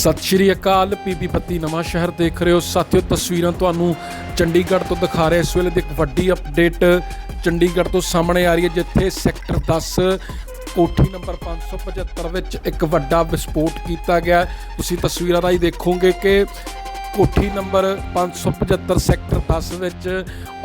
ਸਤਿ ਸ਼੍ਰੀ ਅਕਾਲ, ਪੀਪੀ ਬੱਤੀ ਨਵਾਂ ਸ਼ਹਿਰ ਦੇਖ ਰਹੇ ਹੋ। ਸਾਥੀਓ, ਤਸਵੀਰਾਂ ਤੁਹਾਨੂੰ ਚੰਡੀਗੜ੍ਹ ਤੋਂ ਦਿਖਾ ਰਹੇ ਇਸ ਵੇਲੇ ਦੀ ਇੱਕ ਵੱਡੀ ਅਪਡੇਟ ਚੰਡੀਗੜ੍ਹ ਤੋਂ ਸਾਹਮਣੇ ਆ ਰਹੀ ਹੈ, ਜਿੱਥੇ ਸੈਕਟਰ 10 ਕੋਠੀ ਨੰਬਰ 575 ਵਿੱਚ ਇੱਕ ਵੱਡਾ ਵਿਸਫੋਟ ਕੀਤਾ ਗਿਆ ਤੁਸੀਂ ਤਸਵੀਰਾਂ ਰਾਹੀਂ ਦੇਖੋਗੇ ਕਿ ਕੋਠੀ ਨੰਬਰ 575 ਸੈਕਟਰ 10 ਵਿੱਚ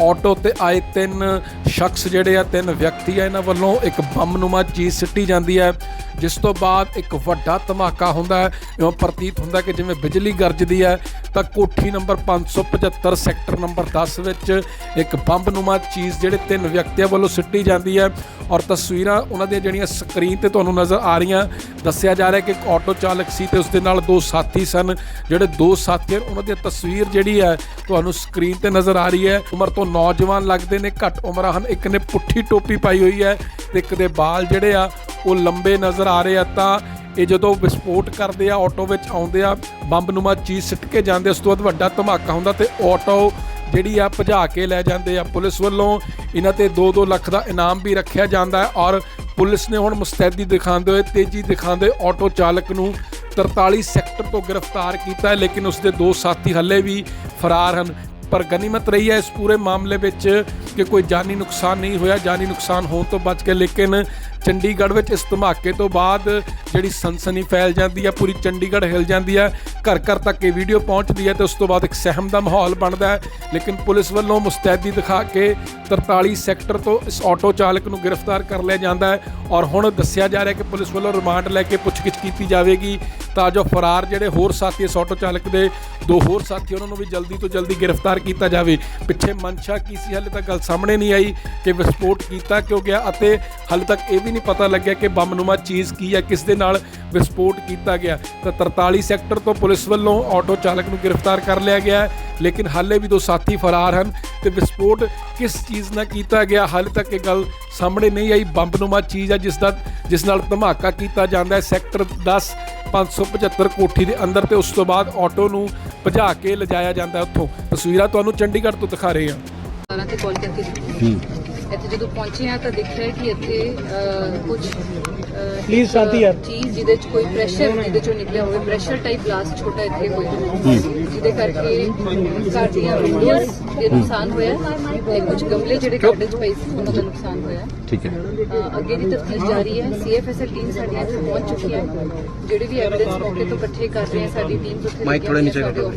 ਆਟੋ ਤੇ ਆਏ ਤਿੰਨ ਸ਼ਖਸ ਜਿਹੜੇ ਆ, ਤਿੰਨ ਵਿਅਕਤੀ ਆ, ਇਹਨਾਂ ਵੱਲੋਂ ਇੱਕ ਬੰਮ ਨੁਮਾ ਚੀਜ਼ ਸਿੱਟੀ ਜਾਂਦੀ ਹੈ। ਜਿਸ ਤੋਂ ਬਾਅਦ ਇੱਕ ਵੱਡਾ ਧਮਾਕਾ ਹੁੰਦਾ ਹੈ, ਇਉਂ ਪ੍ਰਤੀਤ ਹੁੰਦਾ ਕਿ ਜਿਵੇਂ ਬਿਜਲੀ ਗਰਜਦੀ ਹੈ, ਤਾਂ ਕੋਠੀ ਨੰਬਰ 575 ਸੈਕਟਰ ਨੰਬਰ 10 ਵਿੱਚ ਇੱਕ ਬੰਬ ਨੁਮਾ ਚੀਜ਼ ਜਿਹੜੇ ਤਿੰਨ ਵਿਅਕਤੀਆਂ ਵੱਲੋਂ ਸਿੱਟੀ ਜਾਂਦੀ ਹੈ ਔਰ ਤਸਵੀਰਾਂ ਉਹਨਾਂ ਦੀਆਂ ਜਿਹੜੀਆਂ ਸਕਰੀਨ ਤੇ ਤੁਹਾਨੂੰ ਨਜ਼ਰ ਆ ਰਹੀਆਂ, ਦੱਸਿਆ ਜਾ ਰਿਹਾ ਕਿ ਇੱਕ ਆਟੋ ਚਾਲਕ ਸੀ ਤੇ ਉਸ ਦੇ ਨਾਲ ਦੋ ਸਾਥੀ ਸਨ, ਜਿਹੜੇ ਦੋ ਸਾਥੀ ਉਹਨਾਂ ਦੀ ਤਸਵੀਰ ਜਿਹੜੀ ਹੈ ਤੁਹਾਨੂੰ ਸਕਰੀਨ ਤੇ ਨਜ਼ਰ ਆ ਰਹੀ ਹੈ। ਉਮਰ ਤੋਂ ਨੌਜਵਾਨ ਲੱਗਦੇ ਨੇ, ਘੱਟ ਉਮਰਾਂ ਹਨ, ਇੱਕ ਨੇ ਪੁੱਠੀ ਟੋਪੀ ਪਾਈ ਹੋਈ ਹੈ ਤੇ ਇੱਕ ਦੇ ਵਾਲ ਜਿਹੜੇ ਆ ਉਹ ਲੰਬੇ ਨਜ਼ਰ ਆ ਰਹੇ ਆ, ਤਾਂ ਇਹ ਜਦੋਂ ਵਿਸਫੋਟ ਕਰਦੇ ਆ, ਆਟੋ ਵਿੱਚ ਆਉਂਦੇ ਆ, ਬੰਬ ਨੁਮਾ ਚੀਜ਼ ਸਿੱਟ ਕੇ ਜਾਂਦੇ ਉਸ ਤੋਂ ਬਾਅਦ ਵੱਡਾ ਧਮਾਕਾ ਹੁੰਦਾ ਤੇ ਆਟੋ ਜਿਹੜੀ ਆ ਭਜਾ ਕੇ ਲੈ ਜਾਂਦੇ ਆ ਪੁਲਿਸ ਵੱਲੋਂ। ਇਹਨਾਂ ਤੇ 2-2 ਲੱਖ ਦਾ ਇਨਾਮ ਵੀ ਰੱਖਿਆ ਜਾਂਦਾ ਹੈ ਔਰ ਪੁਲਿਸ ਨੇ ਹੁਣ ਮੁਸਤੈਦੀ ਦਿਖਾਉਂਦੇ ਹੋਏ, ਤੇਜ਼ੀ ਦਿਖਾਉਂਦੇ ਆਟੋ ਚਾਲਕ ਨੂੰ 43 ਸੈਕਟਰ ਤੋਂ ਗ੍ਰਿਫਤਾਰ ਕੀਤਾ ਹੈ, ਲੇਕਿਨ ਉਸ ਦੇ ਦੋ ਸਾਥੀ ਹੱਲੇ ਵੀ ਫਰਾਰ ਹਨ। ਪਰ ਗਨੀਮਤ ਰਹੀ ਹੈ ਇਸ ਪੂਰੇ ਮਾਮਲੇ ਵਿੱਚ ਕਿ ਕੋਈ ਜਾਨੀ ਨੁਕਸਾਨ ਨਹੀਂ ਹੋਇਆ। ਜਾਨੀ ਨੁਕਸਾਨ ਹੋਣ ਤੋਂ ਬਚ ਕੇ ਲੇਕਿਨ ਚੰਡੀਗੜ੍ਹ ਵਿੱਚ ਇਸ ਧਮਾਕੇ ਤੋਂ ਬਾਅਦ ਜਿਹੜੀ ਸਨਸਨੀ ਫੈਲ ਜਾਂਦੀ ਹੈ ਪੂਰੀ ਚੰਡੀਗੜ੍ਹ ਹਿਲ ਜਾਂਦੀ ਹੈ ਘਰ ਘਰ ਤੱਕ ਇਹ ਵੀਡੀਓ ਪਹੁੰਚਦੀ ਹੈ ਤੇ ਉਸ ਤੋਂ ਬਾਅਦ ਇੱਕ ਸਹਿਮ ਦਾ ਮਾਹੌਲ ਬਣਦਾ ਹੈ। ਲੇਕਿਨ ਪੁਲਿਸ ਵੱਲੋਂ ਮੁਸਤੈਦੀ ਦਿਖਾ ਕੇ 43 ਸੈਕਟਰ ਤੋਂ ਇਸ ਆਟੋ ਚਾਲਕ ਨੂੰ ਗ੍ਰਿਫਤਾਰ ਕਰ ਲਿਆ ਜਾਂਦਾ ਹੈ। ਔਰ ਹੁਣ ਦੱਸਿਆ ਜਾ ਰਿਹਾ ਕਿ ਪੁਲਿਸ ਵੱਲੋਂ ਰਿਮਾਂਡ ਲੈ ਕੇ ਪੁੱਛਗਿੱਛ ਕੀਤੀ ਜਾਵੇਗੀ। ਤਾਂ ਜੋ ਫਰਾਰ ਜਿਹੜੇ ਹੋਰ ਸਾਥੀ ਇਸ ਆਟੋ ਚਾਲਕ ਦੇ, ਦੋ ਹੋਰ ਸਾਥੀ ਉਹਨਾਂ ਨੂੰ ਵੀ ਜਲਦੀ ਤੋਂ ਜਲਦੀ ਗ੍ਰਿਫਤਾਰ ਕੀਤਾ ਜਾਵੇ। ਪਿੱਛੇ ਮਨਸ਼ਾ ਕੀ ਸੀ? ਹਾਲੇ ਤੱਕ ਗੱਲ ਸਾਹਮਣੇ ਨਹੀਂ ਆਈ ਕਿ ਵਿਸਫੋਟ ਕੀਤਾ ਕਿਉਂ ਗਿਆ ਅਤੇ ਹਾਲੇ ਤੱਕ ਇਹ ਵੀ ਨਹੀਂ ਪਤਾ ਲੱਗਿਆ ਕਿ ਬੰਮਨੁਮਾ ਚੀਜ਼ ਕੀ ਹੈ, ਕਿਸ ਦੇ ਨਾਲ ਵਿਸਫੋਟ ਕੀਤਾ ਗਿਆ। ਤਾਂ 43 ਸੈਕਟਰ ਤੋਂ ਪੁਲਿਸ ਵੱਲੋਂ ਆਟੋ ਚਾਲਕ ਨੂੰ ਗ੍ਰਿਫਤਾਰ ਕਰ ਲਿਆ ਗਿਆ ਹੈ, ਲੇਕਿਨ ਹਾਲੇ ਵੀ ਦੋ ਸਾਥੀ ਫਰਾਰ ਹਨ ਤੇ ਵਿਸਫੋਟ ਕਿਸ ਚੀਜ਼ ਨਾਲ ਕੀਤਾ ਗਿਆ? ਹਾਲੇ ਤੱਕ ਇਹ ਗੱਲ ਸਾਹਮਣੇ ਨਹੀਂ ਆਈ। ਬੰਬਨੁਮਾ ਚੀਜ਼ ਹੈ ਜਿਸ ਦਾ ਜਿਸ ਨਾਲ ਧਮਾਕਾ ਕੀਤਾ ਜਾਂਦਾ ਹੈ। ਸੈਕਟਰ 10 575 ਕੋਠੀ ਦੇ ਅੰਦਰ ਤੇ ਉਸ ਤੋਂ ਬਾਅਦ ਆਟੋ ਨੂੰ ਭਜਾ ਕੇ ਲਿਜਾਇਆ ਜਾਂਦਾ ਉੱਥੋਂ। ਤਸਵੀਰਾਂ ਤੁਹਾਨੂੰ ਚੰਡੀਗੜ੍ਹ ਤੋਂ ਦਿਖਾ ਰਹੇ ਹਾਂ। ਸਾਰਾਂ ਤੇ ਕਾਲ ਕਰਕੇ ਦਿੱਤੀ ਇੱਥੇ ਜਦੋਂ ਪਹੁੰਚੇ ਆ ਤਾਂ ਦੇਖਿਆ ਕਿ ਇੱਥੇ ਕੁਝ Please, ਸ਼ਾਂਤੀ ਯਾਰ। ਚੀਜ਼ ਜਿਹਦੇ ਚ ਕੋਈ ਪ੍ਰੈਸ਼ਰ ਜਿਹਦੇ ਚੋਂ ਨਿਕਲਿਆ ਹੋਵੇ ਪ੍ਰੈਸ਼ਰ ਟਾਈਪ ਬਲਾਸਟ ਛੋਟਾ ਇੱਥੇ ਹੋਇਆ। ਜਿਹਦੇ ਕਰਕੇ ਘਰ ਦੀਆਂ ਵਿੰਡੋਜ਼ ਦੇ ਨੁਕਸਾਨ ਹੋਇਆ। ਤੇ ਕੁਝ ਗਮਲੇ ਜਿਹੜੇ ਘਰ ਚ ਪਏ ਸੀ ਉਹਨਾਂ ਦਾ ਨੁਕਸਾਨ ਹੋਇਆ। ਠੀਕ ਹੈ। ਅੱਗੇ ਦੀ ਤਫਤੀਸ਼ ਜਾਰੀ ਹੈ। ਸੀਐਫਐਸਐਲ ਟੀਮ ਸਾਡੀਆਂ ਇੱਥੇ ਪਹੁੰਚ ਚੁੱਕੀ ਹੈ ਜਿਹੜੇ ਵੀ ਐਵੀਡੈਂਸ ਮੌਕੇ ਤੋਂ ਇਕੱਠੇ ਕਰ ਰਹੇ ਹਾਂ ਸਾਡੀ ਟੀਮ ਉੱਥੇ ਮਾਈਕ ਥੋੜ੍ਹਾ ਨੀਚੇ ਸਾਡੇ ਕਰੋ।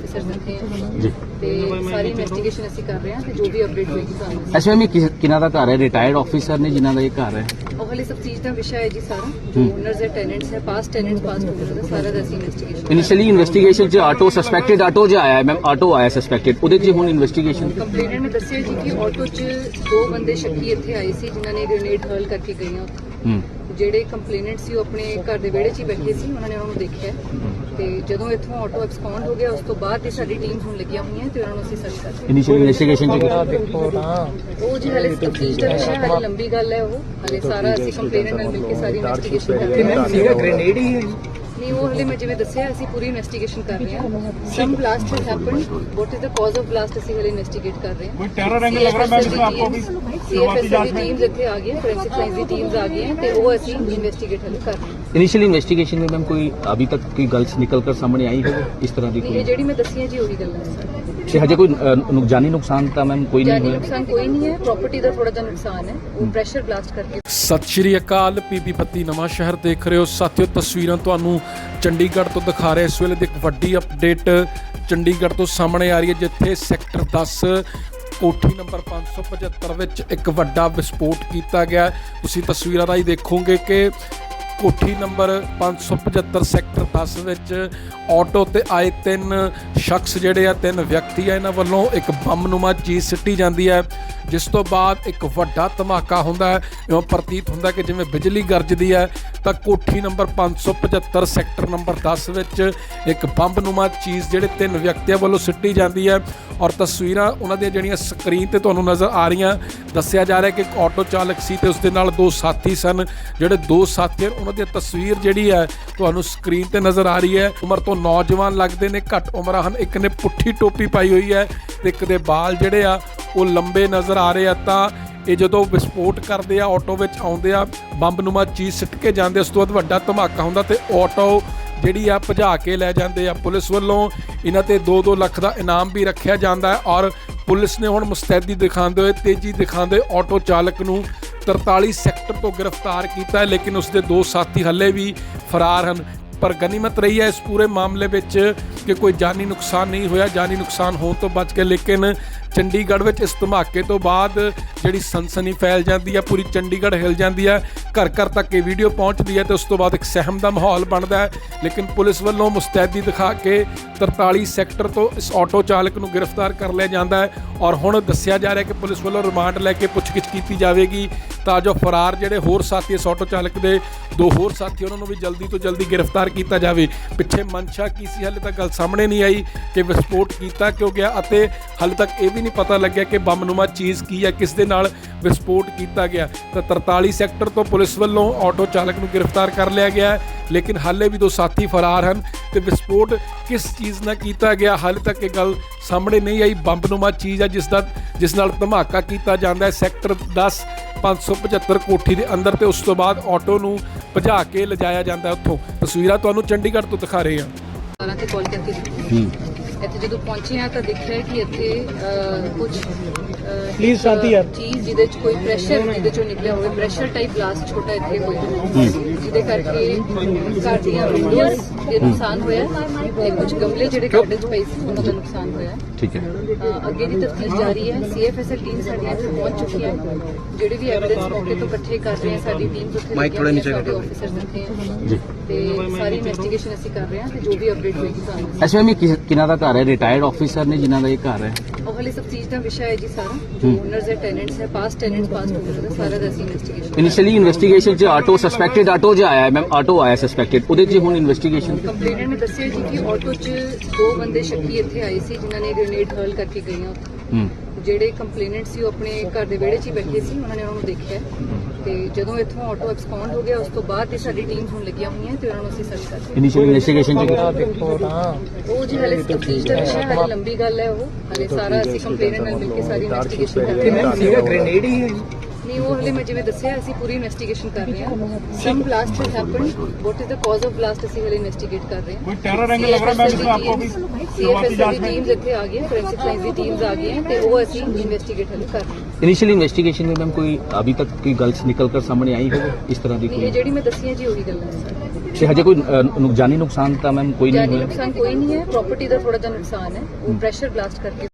ਜੀ। ਤੇ ਸਾਰੀ ਇਨਵੈਸਟੀਗੇਸ਼ਨ ਅਸੀਂ ਕਰ ਰਹੇ ਹਾਂ ਤੇ ਜੋ ਵੀ ਅਪਡੇਟ ਹੋਏਗੀ ਤੁਹਾਨੂੰ। ਐਸਵੇਂ ਵੀ ਕਿਹਨਾਂ ਦਾ ਘਰ ਹੈ? ਰਿਟਾਇਰਡ ਆਫੀਸਰ ਨੇ ਜਿਨ੍ਹਾਂ ਦਾ ਇਹ ਘਰ ਹੈ? ਉਹ ਹਲੇ ਸਭ ਚੀਜ਼ ਦਾ ਵਿਸ਼ਾ ਹੈ ਜੀ ਸਾਰਾ। ਜੋ ਓਨਰਸ ਹੈ ਟੈਨੈਂਟਸ ਹੈ ਪਾਸਟ ਟੈਨੈਂਟਸ ਪਾਸਟ ਓਨਰਸ ਦਾ ਸਾਰਾ ਦਾ ਅਸੀਂ ਇਨਵੈਸਟੀਗੇਸ਼ਨ ਇਨੀਸ਼ੀਅਲੀ ਇਨਵੈਸਟੀਗੇਸ਼ਨ 'ਚ ਆਟੋ ਸਸਪੈਕਟਡ ਆਟੋ ਜਿਹਾ ਆਇਆ ਮੈਮ ਆਟੋ ਆਇਆ ਸਸਪੈਕਟਡ ਉਹਦੇ 'ਚ ਹੁਣ ਇਨਵੈਸਟੀਗੇਸ਼ਨ ਕੰਪਲੇਨੈਂਟ ਨੇ ਦੱਸਿਆ ਜੀ ਕਿ ਆਟੋ 'ਚ ਦੋ ਬੰਦੇ ਸ਼ੱਕੀ ਇੱਥੇ ਆਏ ਸੀ ਜਿਨ੍ਹਾਂ ਨੇ ਗ੍ਰੇਨੇਡ ਹਰਲ ਕਰਕੇ ਗਏ ਆ ਹੂੰ। ਜਿਹੜੇ ਕੰਪਲੇਨੈਂਟ ਸੀ ਉਹ ਆਪਣੇ ਘਰ ਦੇ ਵਿਹੜੇ 'ਚ ਹੀ ਬੈਠੇ ਸੀ ਉਹਨਾਂ ਨੇ ਉਹਨਾਂ ਨੂੰ ਦੇਖਿਆ। ਤੇ ਜਦੋਂ ਇੱਥੋਂ ਆਟੋ ਐਕਸਪਾਉਂਡ ਹੋ ਗਿਆ ਉਸ ਤੋਂ ਬਾਅਦ ਹੀ ਸਾਡੀ ਟੀਮ ਹੁਣ ਲੱਗੀਆਂ ਹੋਈਆਂ ਤੇ ਉਹਨਾਂ ਨੂੰ ਅਸੀਂ ਸਰਚ ਕਰ ਰਹੇ ਇਨੀਸ਼ੀਅਲ ਇਨਵੈਸਟੀਗੇਸ਼ਨ 'ਚ ਹਾਂ। ਉਹ ਜੀ ਹਲੇ ਤਫਤੀਸ਼ ਦਾ ਵਿਸ਼ਾ ਹੈ। ਹਲੇ ਲੰਬੀ ਗੱਲ ਹੈ ਉਹ। ਹਲੇ ਸਾਰਾ ਅਸੀਂ ਕੰਪਲੇਨੈਂਟ ਨਾਲ ਮਿਲ ਕੇ ਸਾਰੀ ਇਨਵੈਸਟੀਗੇਸ਼ਨ ਕਰ ਰਹੇ ਹਾਂ। ਸੀਗਾ ਗ੍ਰੇਨੇਡ ਹੀ ਹੈ ਨਹੀਂ ਉਹ ਹਲੇ ਮੈਂ ਜਿਵੇਂ ਦੱਸਿਆ ਅਸੀਂ ਪੂਰੀ ਇਨਵੈਸਟੀਗੇਸ਼ਨ ਕਰ ਰਹੇ ਹਾਂ some blast has happened what is the cause of blast ਅਸੀਂ ਹਲੇ ਇਨਵੈਸਟੀਗੇਟ ਕਰ ਰਹੇ ਹਾਂ कोई टेरर एंगल लग रहा है मैम इसमें आपको भी ਸੀਐਫਐਸਐਲ ਦੀ ਟੀਮਸ ਇੱਥੇ ਆ ਗਈਆਂ ਫੋਰੈਂਸਿਕ ਸਾਇੰਸ ਦੀ ਟੀਮਸ ਆ ਗਈਆਂ ਤੇ ਉਹ ਅਸੀਂ ਇਨਵੈਸਟੀਗੇਟ ਹਲੇ ਕਰ ਰਹੇ ਹਾਂ ਇਨੀਸ਼ੀਅਲ ਇਨਵੈਸਟੀਗੇਸ਼ਨ में मैम कोई अभी तक कोई गल्स निकल कर सामने आई है इस तरह की ਨਹੀਂ ਇਹ कोई ਜਿਹੜੀ ਮੈਂ ਦੱਸੀ ਹੈ ਜੀ ਉਹੀ ਗੱਲ ਹੈ ਸਰ ਤੇ ਹਜੇ ਕੋਈ ਅ, ਜਾਨੀ ਨੁਕਸਾਨ ਤਾਂ ਮੈਮ ਕੋਈ ਨਹੀਂ ਜਾਨੀ ਹੋਇਆ? ਨੁਕਸਾਨ ਕੋਈ ਨਹੀਂ ਹੈ ਪ੍ਰਾਪਰਟੀ ਦਾ ਥੋੜਾ ਜਿਹਾ ਨੁਕਸਾਨ ਹੈ ਉਹ ਪ੍ਰੈਸ਼ਰ ਬਲਾਸਟ ਕਰਕੇ। ਸਤਿ ਸ਼੍ਰੀ ਅਕਾਲ ਪੀਪੀ ਬੱਤੀ ਨਵਾਂ ਸ਼ਹਿਰ ਦੇਖ ਰਹੇ ਹੋ। ਸਾਥੀਓ ਤਸਵੀਰਾਂ ਤੁਹਾਨੂੰ ਚੰਡੀਗੜ੍ਹ ਤੋਂ ਦਿਖਾ ਰਹੇ ਇਸ ਵੇਲੇ ਦੀ ਇੱਕ ਵੱਡੀ ਅਪਡੇਟ ਚੰਡੀਗੜ੍ਹ ਤੋਂ ਸਾਹਮਣੇ ਆ ਰਹੀ ਹੈ ਜਿੱਥੇ ਸੈਕਟਰ 10 ਕੋਠੀ ਨੰਬਰ 575 ਵਿੱਚ ਇੱਕ ਵੱਡਾ ਵਿਸਫੋਟ ਕੀਤਾ ਗਿਆ ਤੁਸੀਂ ਤਸਵੀਰਾਂ ਰਾਹੀਂ ਦੇਖੋਗੇ ਕਿ ਕੋਠੀ ਨੰਬਰ 575 ਸੈਕਟਰ 10 ਵਿੱਚ ਆਟੋ ਤੇ ਆਏ ਤਿੰਨ ਸ਼ਖਸ ਜਿਹੜੇ ਆ, ਤਿੰਨ ਵਿਅਕਤੀ ਆ ਇਹਨਾਂ ਵੱਲੋਂ ਇੱਕ ਬੰਮਨੁਮਾ ਚੀਜ਼ ਸਿੱਟੀ ਜਾਂਦੀ ਹੈ। ਜਿਸ ਤੋਂ ਬਾਅਦ ਇੱਕ ਵੱਡਾ ਧਮਾਕਾ ਹੁੰਦਾ ਹੈ। ਇਉਂ ਪ੍ਰਤੀਤ ਹੁੰਦਾ ਕਿ ਜਿਵੇਂ ਬਿਜਲੀ ਗਰਜਦੀ ਹੈ, ਤਾਂ ਕੋਠੀ ਨੰਬਰ 575 ਸੈਕਟਰ ਨੰਬਰ 10 ਵਿੱਚ ਇੱਕ ਬੰਬ ਨੁਮਾ ਚੀਜ਼ ਜਿਹੜੇ ਤਿੰਨ ਵਿਅਕਤੀਆਂ ਵੱਲੋਂ ਸਿੱਟੀ ਜਾਂਦੀ ਹੈ। ਔਰ ਤਸਵੀਰਾਂ ਉਹਨਾਂ ਦੀਆਂ ਜਿਹੜੀਆਂ ਸਕਰੀਨ ਤੇ ਤੁਹਾਨੂੰ ਨਜ਼ਰ ਆ ਰਹੀਆਂ, ਦੱਸਿਆ ਜਾ ਰਿਹਾ ਕਿ ਇੱਕ ਆਟੋ ਚਾਲਕ ਸੀ ਤੇ ਉਸ ਦੇ ਨਾਲ ਦੋ ਸਾਥੀ ਸਨ। ਜਿਹੜੇ ਦੋ ਸਾਥੀ ਉਹਨਾਂ ਦੀ ਤਸਵੀਰ ਜਿਹੜੀ ਹੈ ਤੁਹਾਨੂੰ ਸਕਰੀਨ ਤੇ ਨਜ਼ਰ ਆ ਰਹੀ ਹੈ। ਉਮਰ ਤੋਂ ਨੌਜਵਾਨ ਲੱਗਦੇ ਨੇ, ਘੱਟ ਉਮਰਾਂ ਹਨ। ਇੱਕ ਨੇ ਪੁੱਠੀ ਟੋਪੀ ਪਾਈ ਹੋਈ ਹੈ ਤੇ ਇੱਕ ਦੇ ਵਾਲ ਜਿਹੜੇ ਆ, ਉਹ ਲੰਬੇ ਨਜ਼ਰ ਆ ਰਹੇ ਆ, ਤਾਂ ਇਹ ਜਦੋਂ ਵਿਸਫੋਟ ਕਰਦੇ ਆ, ਆਟੋ ਵਿੱਚ ਆਉਂਦੇ ਆ, ਬੰਬ ਨੁਮਾ ਚੀਜ਼ ਸਿੱਟ ਕੇ ਜਾਂਦੇ ਉਸ ਤੋਂ ਬਾਅਦ ਵੱਡਾ ਧਮਾਕਾ ਹੁੰਦਾ ਤੇ ਆਟੋ ਜਿਹੜੀ ਆ ਭਜਾ ਕੇ ਲੈ ਜਾਂਦੇ ਆ ਪੁਲਿਸ ਵੱਲੋਂ। ਇਹਨਾਂ ਤੇ 2-2 ਲੱਖ ਦਾ ਇਨਾਮ ਵੀ ਰੱਖਿਆ ਜਾਂਦਾ ਹੈ ਔਰ ਪੁਲਿਸ ਨੇ ਹੁਣ ਮੁਸਤੈਦੀ ਦਿਖਾਉਂਦੇ ਹੋਏ, ਤੇਜ਼ੀ ਦਿਖਾਉਂਦੇ ਆਟੋ ਚਾਲਕ ਨੂੰ 43 ਸੈਕਟਰ ਤੋਂ ਗ੍ਰਿਫਤਾਰ ਕੀਤਾ ਹੈ, ਲੇਕਿਨ ਉਸਦੇ ਦੋ ਸਾਥੀ ਹੱਲੇ ਵੀ ਫਰਾਰ ਹਨ। ਪਰ ਗਨੀਮਤ ਰਹੀ ਹੈ ਇਸ ਪੂਰੇ ਮਾਮਲੇ ਵਿੱਚ ਕਿ ਕੋਈ ਜਾਨੀ ਨੁਕਸਾਨ ਨਹੀਂ ਹੋਇਆ। ਜਾਨੀ ਨੁਕਸਾਨ ਹੋਣ ਤੋਂ ਬਚ ਕੇ ਲੇਕਿਨ ਚੰਡੀਗੜ੍ਹ ਵਿੱਚ ਇਸ ਧਮਾਕੇ ਤੋਂ ਬਾਅਦ ਜਿਹੜੀ ਸਨਸਨੀ ਫੈਲ ਜਾਂਦੀ ਹੈ, ਪੂਰੀ ਚੰਡੀਗੜ੍ਹ ਹਿਲ ਜਾਂਦੀ ਹੈ, ਘਰ ਘਰ ਤੱਕ ਇਹ ਵੀਡੀਓ ਪਹੁੰਚਦੀ ਹੈ ਤੇ ਉਸ ਤੋਂ ਬਾਅਦ ਇੱਕ ਸਹਿਮ ਦਾ ਮਾਹੌਲ ਬਣਦਾ ਹੈ। ਲੇਕਿਨ ਪੁਲਿਸ ਵੱਲੋਂ ਮੁਸਤੈਦੀ ਦਿਖਾ ਕੇ 43 ਸੈਕਟਰ ਤੋਂ ਇਸ ਆਟੋ ਚਾਲਕ ਨੂੰ ਗ੍ਰਿਫਤਾਰ ਕਰ ਲਿਆ ਜਾਂਦਾ ਹੈ। ਔਰ ਹੁਣ ਦੱਸਿਆ ਜਾ ਰਿਹਾ ਕਿ ਪੁਲਿਸ ਵੱਲੋਂ ਰਿਮਾਂਡ ਲੈ ਕੇ ਪੁੱਛਗਿੱਛ ਕੀਤੀ ਜਾਵੇਗੀ। ਤਾਂ ਜੋ ਫਰਾਰ ਜਿਹੜੇ ਹੋਰ ਸਾਥੀ ਇਸ ਆਟੋ ਚਾਲਕ ਦੇ ਦੋ ਹੋਰ ਸਾਥੀ ਉਹਨਾਂ ਨੂੰ ਵੀ ਜਲਦੀ ਤੋਂ ਜਲਦੀ ਗ੍ਰਿਫਤਾਰ ਕੀਤਾ ਜਾਵੇ। ਪਿੱਛੇ ਮਨਸ਼ਾ ਕੀ ਸੀ? ਹਾਲੇ ਤੱਕ ਗੱਲ ਸਾਹਮਣੇ ਨਹੀਂ ਆਈ ਕਿ ਵਿਸਫੋਟ ਕੀਤਾ ਕਿਉਂ ਗਿਆ ਅਤੇ ਹਾਲੇ ਤੱਕ ਇਹ ਵੀ ਨਹੀਂ ਪਤਾ ਲੱਗਿਆ ਕਿ ਬੰਬਨੁਮਾ ਚੀਜ਼ ਕੀ ਹੈ, ਕਿਸ ਦੇ ਨਾਲ ਵਿਸਫੋਟ ਕੀਤਾ ਗਿਆ। ਤਾਂ 43 ਸੈਕਟਰ ਤੋਂ ਪੁਲਿਸ ਵੱਲੋਂ ਆਟੋ ਚਾਲਕ ਨੂੰ ਗ੍ਰਿਫਤਾਰ ਕਰ ਲਿਆ ਗਿਆ ਹੈ। ਲੇਕਿਨ ਹਾਲੇ ਵੀ ਦੋ ਸਾਥੀ ਫਰਾਰ ਹਨ ਤੇ ਵਿਸਫੋਟ ਕਿਸ ਚੀਜ਼ ਨਾਲ ਕੀਤਾ ਗਿਆ, ਹਾਲੇ ਤੱਕ ਇਹ ਗੱਲ ਸਾਹਮਣੇ ਨਹੀਂ ਆਈ। ਬੰਬਨੁਮਾ ਚੀਜ਼ ਹੈ ਜਿਸ ਦਾ ਜਿਸ ਨਾਲ ਧਮਾਕਾ ਕੀਤਾ ਜਾਂਦਾ ਹੈ। ਸੈਕਟਰ 10 575 ਕੋਠੀ ਦੇ ਅੰਦਰ ਤੇ ਉਸ ਤੋਂ ਬਾਅਦ ਆਟੋ ਨੂੰ ਭਜਾ ਕੇ ਲਿਜਾਇਆ ਜਾਂਦਾ ਉੱਥੋਂ। ਤਸਵੀਰਾਂ ਤੁਹਾਨੂੰ ਚੰਡੀਗੜ੍ਹ ਤੋਂ ਦਿਖਾ ਰਹੇ ਹਾਂ। ਸਾਰਾਂ ਤੇ ਕਾਲ ਇੱਥੇ ਜਦੋਂ ਪਹੁੰਚੇ ਆ ਤਾਂ ਦੇਖਿਆ ਕਿ ਇੱਥੇ ਕੁਝ Please, ਸ਼ਾਂਤੀ ਯਾਰ। ਚੀਜ਼ ਜਿਹਦੇ ਚ ਕੋਈ ਪ੍ਰੈਸ਼ਰ ਜਿਹਦੇ ਚੋਂ ਨਿਕਲਿਆ ਹੋਵੇ ਪ੍ਰੈਸ਼ਰ ਟਾਈਪ ਬਲਾਸਟ ਛੋਟਾ ਇੱਥੇ ਹੋਇਆ ਜਿਹਦੇ ਕਰਕੇ ਘਰ ਦੀਆਂ ਵਿੰਡੋਜ਼ ਦੇ ਨੁਕਸਾਨ ਹੋਇਆ ਤੇ ਕੁਝ ਗਮਲੇ ਜਿਹੜੇ ਗਾਰਡਨ ਚ ਪਏ ਸੀ ਉਹਨਾਂ ਦਾ ਨੁਕਸਾਨ ਹੋਇਆ ਠੀਕ ਹੈ। ਅ, ਅੱਗੇ ਦੀ ਤਫਤੀਸ਼ ਜਾਰੀ ਹੈ। ਸੀਐਫਐਸਐਲ ਟੀਮ ਸਾਡੀ ਇੱਥੇ ਪਹੁੰਚ ਚੁੱਕੀ ਹੈ। ਜਿਹੜੇ ਵੀ ਐਵਿਡੈਂਸ ਮੌਕੇ ਤੋਂ ਇਕੱਠੇ ਕਰ ਰਹੇ ਆ ਸਾਡੀ ਟੀਮ ਉੱਥੇ ਮਾਈਕ ਥੋੜਾ ਨੀਚੇ ਕਰ ਦਿਓ। ਇੱਥੇ ਹੈ। ਜੀ। ਤੇ ਸਾਰੀ ਇਨਵੈਸਟੀਗੇਸ਼ਨ ਅਸੀਂ ਕਰ ਰਹੇ ਹਾਂ ਤੇ ਜੋ ਵੀ ਅਪਡੇਟ ਹੋਏਗੀ ਤੁਹਾਨੂੰ ਐਸਐਮਈ ਕਿਹਨਾਂ ਦਾ ਘਰ ਹੈ? ਰਿਟਾਇਰਡ ਆਫੀਸਰ ਨੇ ਜਿਨ੍ਹਾਂ ਦਾ ਇਹ ਘਰ ਹੈ? ਸਭ ਚੀਜ਼ ਦਾ ਵਿਸ਼ਾ ਹੈ ਜੀ ਸਾਰਾ। ਜੋ ਓਨਰਸ ਹੈ ਟੈਨੈਂਟਸ ਹੈ ਪਾਸਟ ਟੈਨੈਂਟਸ ਪਾਸਟ ਓਨਰਸ ਹੈ ਸਾਰਾ ਦਾ ਅਸੀਂ ਇਨਵੈਸਟੀਗੇਸ਼ਨ ਇਨੀਸ਼ੀਅਲੀ ਇਨਵੈਸਟੀਗੇਸ਼ਨ ਚ ਆਟੋ ਸਸਪੈਕਟਡ ਆਟੋ ਜਿਹਾ ਆਇਆ ਮੈਮ ਆਟੋ ਆਇਆ ਸਸਪੈਕਟਡ ਉਹਦੇ ਚ ਹੁਣ ਇਨਵੈਸਟੀਗੇਸ਼ਨ ਕੰਪਲੇਨਰ ਨੇ ਦੱਸਿਆ ਜੀ ਕਿ ਆਟੋ 'ਚ ਦੋ ਬੰਦੇ ਸ਼ੱਕੀ ਇੱਥੇ ਆਏ ਸੀ ਜਿਨ੍ਹਾਂ ਨੇ ਗ੍ਰੇਨੇਡ ਹਰਲ ਕਰਕੇ ਗਏ ਆ ਉੱਥੇ। ਹੂੰ। ਜਿਹੜੇ ਕੰਪਲੇਨੈਂਟ ਸੀ ਉਹ ਆਪਣੇ ਘਰ ਦੇ ਵਿਹੜੇ 'ਚ ਹੀ ਬੈਠੇ ਸੀ ਉਹਨਾਂ ਨੇ ਉਹਨਾਂ ਨੂੰ ਦੇਖਿਆ। ਤੇ ਜਦੋਂ ਇੱਥੋਂ ਆਟੋ ਐਕਸਪਾਉਂਡ ਹੋ ਗਿਆ ਉਸ ਤੋਂ ਬਾਅਦ ਤੇ ਸਾਡੀ ਟੀਮ ਹੁਣ ਲੱਗੀਆਂ ਹੋਈਆਂ ਤੇ ਉਹਨਾਂ ਨੂੰ ਅਸੀਂ ਸਰਚ ਕਰ ਰਹੇ ਇਨੀਸ਼ੀਅਲ ਇਨਵੈਸਟੀਗੇਸ਼ਨ ਚ ਹਾਂ। ਉਹ ਜੀ ਹਲੇ ਤਫਤੀਸ਼ ਦਾ ਵਿਸ਼ਾ ਹੈ ਲੰਬੀ ਗੱਲ ਹੈ ਉਹ। ਹਲੇ ਸਾਰਾ ਅਸੀਂ ਕੰਪਲੇਨਰ ਨਾਲ ਮਿਲ ਕੇ ਸਾਰੀ ਇਨਵੈਸਟੀਗੇਸ਼ਨ ਕਰ ਰਹੇ ਹਾਂ। ਸੀਗਾ ਗ੍ਰੇਨੇਡ ਹੀ ਹੈ ਨਹੀਂ ਉਹ ਹਲੇ ਮੈਂ ਜਿਵੇਂ ਦੱਸਿਆ ਅਸੀਂ ਪੂਰੀ ਇਨਵੈਸਟੀਗੇਸ਼ਨ ਕਰ ਰਹੇ ਹਾਂ some blast has happen what is the cause of blast ਅਸੀਂ ਹਲੇ ਇਨਵੈਸਟੀਗੇਟ ਕਰ ਰਹੇ ਹਾਂ कोई टेरर एंगल लग रहा है मैम इसमें आपको अभी ਸੀਐਫਐਸਐਲ ਦੀ ਟੀਮਸ ਇੱਥੇ ਆ ਗਈਆਂ ਫੋਰੈਂਸਿਕ ਸਾਇੰਸ ਦੀ ਟੀਮਸ ਆ ਗਈਆਂ ਤੇ ਉਹ ਅਸੀਂ ਇਨਵੈਸਟੀਗੇਟ ਹਲੇ ਕਰ ਰਹੇ ਹਾਂ इनिशियल इन्वेस्टिगेशन में मैम कोई अभी तक कोई गलत निकल कर सामने आई है इस तरह की ਨਹੀਂ ਇਹ कोई ਜਿਹੜੀ ਮੈਂ ਦੱਸੀ ਹੈ ਜੀ ਉਹੀ ਗੱਲ ਹੈ ਸਾਰੀ से हजे कोई अ, नु- जानी नुकसान था मैम कोई नहीं ਜਾਨੀ हुआ ਨੁਕਸਾਨ ਕੋਈ ਨਹੀਂ ਹੈ ਪ੍ਰਾਪਰਟੀ ਦਾ ਥੋੜਾ ਜਿਹਾ ਨੁਕਸਾਨ ਹੈ ਉਹ ਪ੍ਰੈਸ਼ਰ ਬਲਾਸਟ ਕਰਕੇ